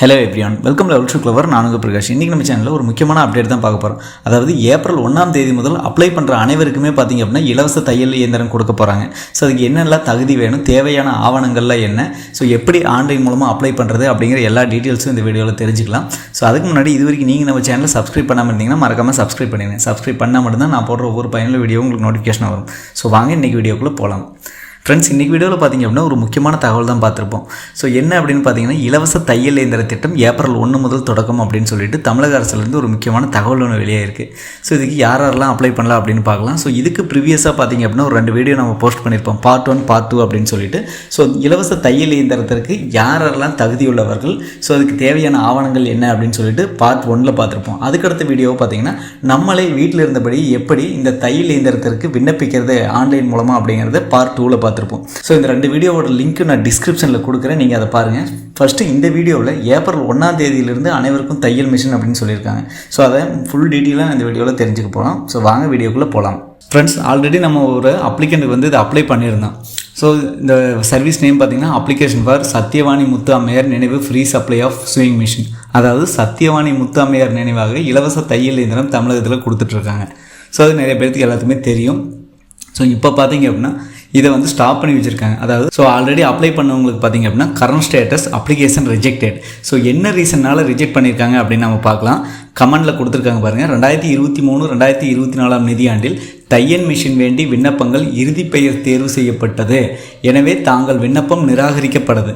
Hello everyone welcome level to clever நானுங்க பிரகாஷ். இன்றைக்கி நம்ம சேனலில் ஒரு முக்கியமான அப்டேட் தான் பார்க்க போகிறோம் அதாவது ஏப்ரல் ஒன்றாம் தேதி முதல் அப்ளை பண்ணுற அனைவருக்குமே பார்த்தீங்க அப்படின்னா இலவச தையல் இயந்திரம் கொடுக்க போகிறாங்க ஸோ அதுக்கு என்னெல்லாம் தகுதி வேணும் தேவையான ஆவணங்கள்லாம் என்ன? ஸோ எப்படி ஆன்லைன் மூலமாக அப்ளை பண்ணுறது அப்படிங்கிற எல்லா டீட்டெயில்ஸும் இந்த வீடியோவில் தெரிஞ்சுக்கலாம். ஸோ அதுக்கு முன்னாடி இது வரைக்கும் நீங்கள் நம்ம சேனலில் சப்ஸ்கிரைப் பண்ணாமல் இருந்தீங்கன்னா மறக்காமல் சப்ஸ்கிரைப் பண்ணிடுங்க. சப்ஸ்கிரைப் பண்ணால் மட்டும்தான் நான் போடுற ஒவ்வொரு பயனுள்ள வீடியோ உங்களுக்கு நோட்டிஃபிகேஷன் வரும். ஸோ வாங்க இன்றைக்கி வீடியோக்குள்ளே போகலாம் ஃப்ரெண்ட்ஸ் இன்றைக்கி வீடியோவில் பார்த்திங்க அப்படின்னா ஒரு முக்கியமான தகவல் தான் பார்த்துருப்போம் ஸோ என்ன அப்படின்னு பார்த்தீங்கன்னா இலவச தையல் இயந்திர திட்டம் ஏப்ரல் ஒன்று முதல் தொடக்கம் அப்படின்னு சொல்லிட்டு தமிழக அரசுலேருந்து ஒரு முக்கியமான தகவல் ஒன்று வெளியே இருக்குது ஸோ இதுக்கு யார் யாரெல்லாம் அப்ளை பண்ணலாம் அப்படின்னு பார்க்கலாம் ஸோ இதுக்கு ப்ரீவியஸாக பார்த்திங்க அப்படின்னா ஒரு ரெண்டு வீடியோ நம்ம போஸ்ட் பண்ணியிருப்போம் பார்ட் ஒன் பார்ட் டூ அப்படின்னு சொல்லிட்டு. ஸோ இலவச தையல் இயந்திரத்திற்கு யாரெல்லாம் தகுதியுள்ளவர்கள்? ஸோ அதுக்கு தேவையான ஆவணங்கள் என்ன அப்படின்னு சொல்லிட்டு பார்ட் ஒனில் பார்த்துருப்போம் அதுக்கடுத்த வீடியோவை பார்த்தீங்கன்னா நம்மளே வீட்டில் இருந்தபடி எப்படி இந்த தையல் இயந்திரத்திற்கு விண்ணப்பிக்கிறது ஆன்லைன் மூலமாக அப்படிங்கிறத பார்ட் டூவில் பார்த்து பார்த்துருப்போம். ஸோ இந்த ரெண்டு வீடியோவோட லிங்க் நான் டிஸ்கிரிப்ஷனில் கொடுக்குறேன். நீங்கள் அதை பாருங்கள் ஃபஸ்ட்டு இந்த வீடியோவில் ஏப்ரல் ஒன்றாம் தேதியிலிருந்து அனைவருக்கும் தையல் மிஷின் அப்படின்னு சொல்லியிருக்காங்க. ஸோ அதை ஃபுல் டீட்டெயிலாக இந்த வீடியோவில் தெரிஞ்சுக்க போகலாம் ஸோ வாங்க வீடியோக்குள்ளே போகலாம் ஃப்ரெண்ட்ஸ் ஆல்ரெடி நம்ம ஒரு அப்ளிகண்ட்டுக்கு வந்து இதை அப்ளை பண்ணியிருந்தோம். ஸோ இந்த சர்வீஸ் நேம் பார்த்தீங்கன்னா அப்ளிகேஷன் ஃபார் சத்யவாணி முத்து அம்மையார் நினைவு free supply of sewing machine அதாவது சத்யவாணி முத்து அம்மையார் நினைவாக இலவச தையல் இயந்திரம் தமிழகத்தில் கொடுத்துட்ருக்காங்க ஸோ அது நிறைய பேருக்கு எல்லாத்துக்குமே தெரியும். ஸோ இப்போ பார்த்தீங்க அப்படின்னா இதை வந்து ஸ்டாப் பண்ணி வச்சுருக்காங்க. அதாவது ஸோ ஆல்ரெடி அப்ளை பண்ணவங்களுக்கு பார்த்தீங்க அப்படின்னா current status application rejected so என்ன ரீசனால் ரிஜெக்ட் பண்ணியிருக்காங்க அப்படின்னு நம்ம பார்க்கலாம். கமெண்டில் கொடுத்துருக்காங்க பாருங்கள் ரெண்டாயிரத்தி இருபத்தி மூணு ரெண்டாயிரத்தி இருபத்தி நாலாம் நிதியாண்டில் தையன் மிஷின் வேண்டி விண்ணப்பங்கள் இறுதி பெயர் தேர்வு செய்யப்பட்டது. எனவே தாங்கள் விண்ணப்பம் நிராகரிக்கப்படுது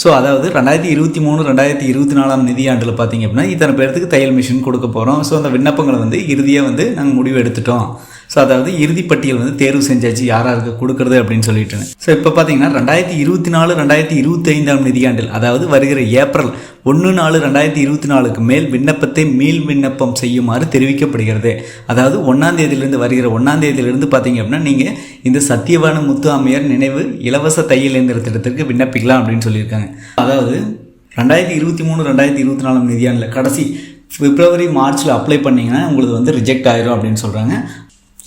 ஸோ அதாவது ரெண்டாயிரத்தி இருபத்தி மூணு ரெண்டாயிரத்தி இருபத்தி நாலாம் நிதியாண்டில் பார்த்தீங்க அப்படின்னா இத்தனை பேர்த்துக்கு தையல் மிஷின் கொடுக்க போகிறோம் ஸோ அந்த விண்ணப்பங்களை வந்து இறுதியாக வந்து நாங்கள் முடிவு எடுத்துட்டோம். ஸோ அதாவது இறுதி பட்டியல் வந்து தேர்வு செஞ்சாச்சு. யார் யாருக்கு கொடுக்குறது அப்படின்னு சொல்லிட்டு ஸோ இப்போ பார்த்தீங்கன்னா ரெண்டாயிரத்தி இருபத்தி நாலு ரெண்டாயிரத்தி இருபத்தி ஐந்தாம் நிதியாண்டில் அதாவது வருகிற ஏப்ரல் ஒன்று நாலு ரெண்டாயிரத்தி இருபத்தி நாலுக்கு மேல் விண்ணப்பத்தை மீள் விண்ணப்பம் செய்யுமாறு தெரிவிக்கப்படுகிறது. அதாவது ஒன்றாம் தேதியிலிருந்து வருகிற ஒன்றாம் தேதியிலிருந்து பார்த்தீங்க அப்படின்னா நீங்கள் இந்த சத்தியவான முத்து அம்மையார் நினைவு இலவச தையல் இயந்திர திட்டத்திற்கு விண்ணப்பிக்கலாம் அப்படின்னு சொல்லியிருக்காங்க. அதாவது ரெண்டாயிரத்தி இருபத்தி மூணு ரெண்டாயிரத்தி இருபத்தி நாலாம் நிதியாண்டில் கடைசி பிப்ரவரி மார்ச்சில் அப்ளை பண்ணிங்கன்னா உங்களுக்கு வந்து ரிஜெக்ட் ஆயிரும் அப்படின்னு சொல்கிறாங்க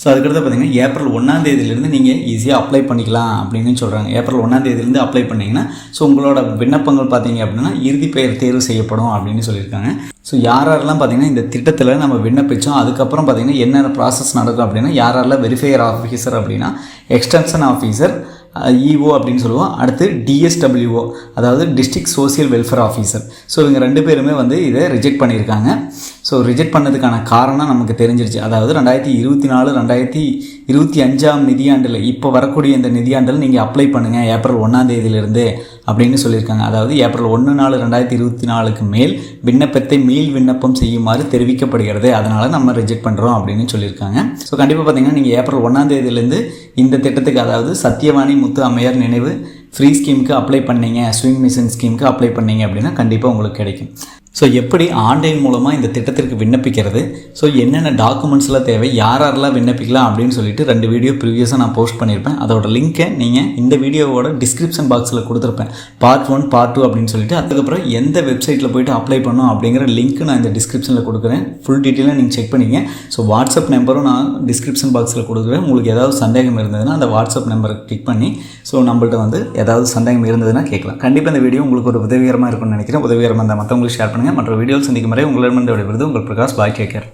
ஸோ அதுக்கடுத்து பார்த்தீங்கன்னா ஏப்ரல் ஒன்றாம் தேதியிலேருந்து நீங்கள் ஈஸியாக அப்ளை பண்ணிக்கலாம் அப்படின்னு சொல்கிறாங்க ஏப்ரல் ஒன்றாம் தேதியிலேருந்து அப்ளை பண்ணிங்கன்னா ஸோ உங்களோட விண்ணப்பங்கள் பார்த்தீங்க அப்படின்னா இறுதி பெயர் தேர்வு செய்யப்படும் அப்படின்னு சொல்லியிருக்காங்க. ஸோ யார் யாரெல்லாம் பார்த்தீங்கன்னா இந்த திட்டத்தில் நம்ம விண்ணப்பித்தோம் அதுக்கப்புறம் பார்த்தீங்கன்னா என்னென்ன ப்ராசஸ் நடக்கும் அப்படின்னா யார் யாரெல்லாம் வெரிஃபையர் ஆஃபீஸர் அப்படின்னா எக்ஸ்டென்ஷன் ஆஃபீஸர் இஓ அப்படின்னு சொல்லுவோம். அடுத்து டிஎஸ்டபிள்யூஓ அதாவது district social welfare officer so இவங்க ரெண்டு பேருமே வந்து இதை ரிஜெக்ட் பண்ணியிருக்காங்க. ஸோ ரிஜெக்ட் பண்ணதுக்கான காரணம் நமக்கு தெரிஞ்சிருச்சு. அதாவது ரெண்டாயிரத்தி இருபத்தி நாலு ரெண்டாயிரத்தி இருபத்தி அஞ்சாம் நிதியாண்டில் இப்போ வரக்கூடிய இந்த நிதியாண்டில் நீங்கள் அப்ளை பண்ணுங்கள் ஏப்ரல் ஒன்றாம் தேதியிலிருந்து அப்படின்னு சொல்லியிருக்காங்க. அதாவது ஏப்ரல் ஒன்று நாலு ரெண்டாயிரத்தி இருபத்தி நாலுக்கு மேல் விண்ணப்பத்தை மீள் விண்ணப்பம் செய்யுமாறு தெரிவிக்கப்படுகிறது. அதனால் நம்ம ரிஜெக்ட் பண்ணுறோம் அப்படின்னு சொல்லியிருக்காங்க. ஸோ கண்டிப்பாக பார்த்தீங்கன்னா நீங்கள் ஏப்ரல் ஒன்றாம் தேதியிலேருந்து இந்த திட்டத்துக்கு அதாவது சத்தியவாணி முத்து அம்மையார் நினைவு. ஃப்ரீ ஸ்கீமுக்கு அப்ளை பண்ணீங்க. ஸ்விங் மிஷின் ஸ்கீமுக்கு அப்ளை பண்ணீங்க அப்படின்னா கண்டிப்பாக உங்களுக்கு கிடைக்கும். ஸோ எப்படி ஆன்லைன் மூலமாக இந்த திட்டத்திற்கு விண்ணப்பிக்கிறது? ஸோ என்னென்ன டாக்குமெண்ட்ஸ்லாம் தேவை? யார் யாரெல்லாம் விண்ணப்பிக்கலாம் அப்படின்னு சொல்லிட்டு ரெண்டு வீடியோ ப்ரீவியஸாக நான் போஸ்ட் பண்ணியிருப்பேன் அதோட லிங்க்கை நீங்கள் இந்த வீடியோவோட டிஸ்கிரிப்ஷன் பாக்ஸில் கொடுத்துருப்பேன். பார்ட் ஒன் பார்ட் டூ அப்படின்னு சொல்லிட்டு அதுக்கப்புறம் எந்த வெப்சைட்டில் போயிட்டு அப்ளை பண்ணும் அப்படிங்கிற லிங்க் நான் இந்த டிஸ்கிரிப்ஷனில் கொடுக்குறேன். ஃபுல் டீட்டெயிலாக நீங்கள் செக் பண்ணிங்க ஸோ வாட்ஸ்அப் நம்பரும் நான் டிஸ்கிரிப்ஷன் பாக்ஸில் கொடுக்குறேன். உங்களுக்கு ஏதாவது சந்தேகம் இருந்ததுன்னா அந்த வாட்ஸ்அப் நம்பரை கிளிக் பண்ணி ஸோ நம்மள்ட்ட வந்து ஏதாவது சந்தேகம் இருந்ததுன்னா கேட்கலாம். கண்டிப்பாக இந்த வீடியோ உங்களுக்கு ஒரு உதவிகரமாக இருக்கும்னு நினைக்கிறேன். உதவிகரமாக இருந்தால் மற்றவங்களுக்கு ஷேர் பண்ணுங்கள் மற்ற வீடியோவில் சந்திக்கும் வரை உங்களிடமிருந்து விடைபெறுது உங்கள் பிரகாஷ் பாய் கேக்கர்